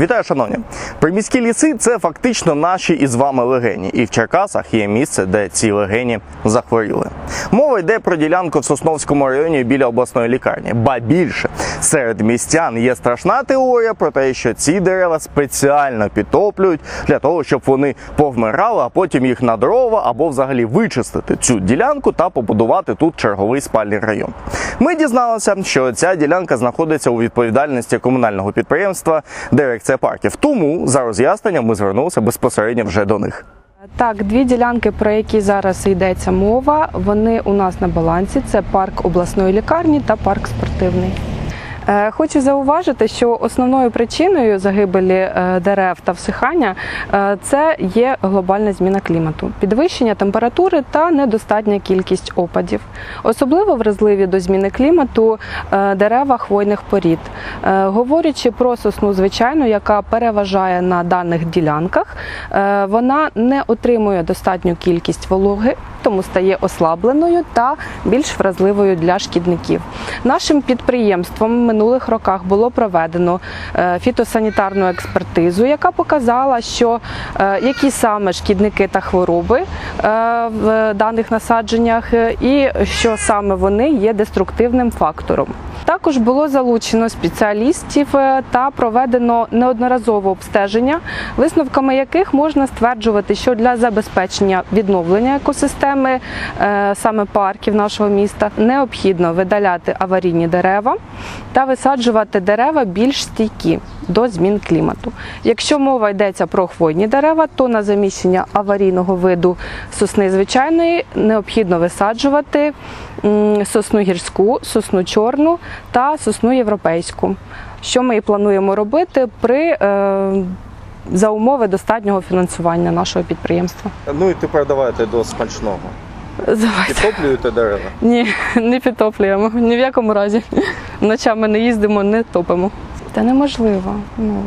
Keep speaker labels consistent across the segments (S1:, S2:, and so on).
S1: Вітаю, шановні! Приміські ліси це фактично наші із вами легені, і в Черкасах є місце, де ці легені захворіли. Мова йде про ділянку в Сосновському районі біля обласної лікарні. Ба більше серед містян є страшна теорія про те, що ці дерева спеціально підтоплюють для того, щоб вони повмирали, а потім їх на дрова або взагалі вичистити цю ділянку та побудувати тут черговий спальний район. Ми дізналися, що ця ділянка знаходиться у відповідальності комунального підприємства Дирекція парків. Тому за роз'ясненням ми звернулися безпосередньо вже до них.
S2: Так, дві ділянки, про які зараз йдеться мова, вони у нас на балансі. Це парк обласної лікарні та парк спортивний. Е, Хочу зауважити, що основною причиною загибелі е, дерев та всихання е, це є глобальна зміна клімату, підвищення температури та недостатня кількість опадів. Особливо вразливі до зміни клімату дерева хвойних порід. Говорячи про сосну звичайну, яка переважає на даних ділянках, вона не отримує достатню кількість вологи, тому стає ослабленою та більш вразливою для шкідників. Нашим підприємством минулих роках було проведено е, фітосанітарну експертизу, яка показала, що е, які саме шкідники та хвороби е, в даних насадженнях, і що саме вони є деструктивним фактором. Також було залучено спеціалістів е, та проведено неодноразово обстеження, висновками яких можна стверджувати, що для забезпечення відновлення екосистеми е, саме парків нашого міста необхідно видаляти аварійні дерева та висаджувати дерева більш стійкі до змін клімату. Якщо мова йдеться про хвойні дерева, то на заміщення аварійного виду сосни звичайної необхідно висаджувати сосну гірську, сосну чорну та сосну європейську. Що ми і плануємо робити при е, за умови достатнього фінансування нашого підприємства.
S1: Ну і тепер давайте до смачного.
S2: Давайте.
S1: Підтоплюєте дерева.
S2: Ні, не підтоплюємо. Ні в якому разі. Ночами не їздимо, не топимо. Та неможливо. Ну,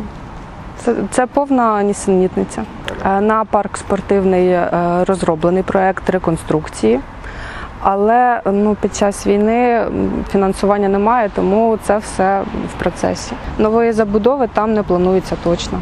S2: це, це повна нісенітниця. Е, На парк спортивний е, розроблений проект реконструкції. Але ну, під час війни фінансування немає, тому це все в процесі. Нової забудови там не планується точно.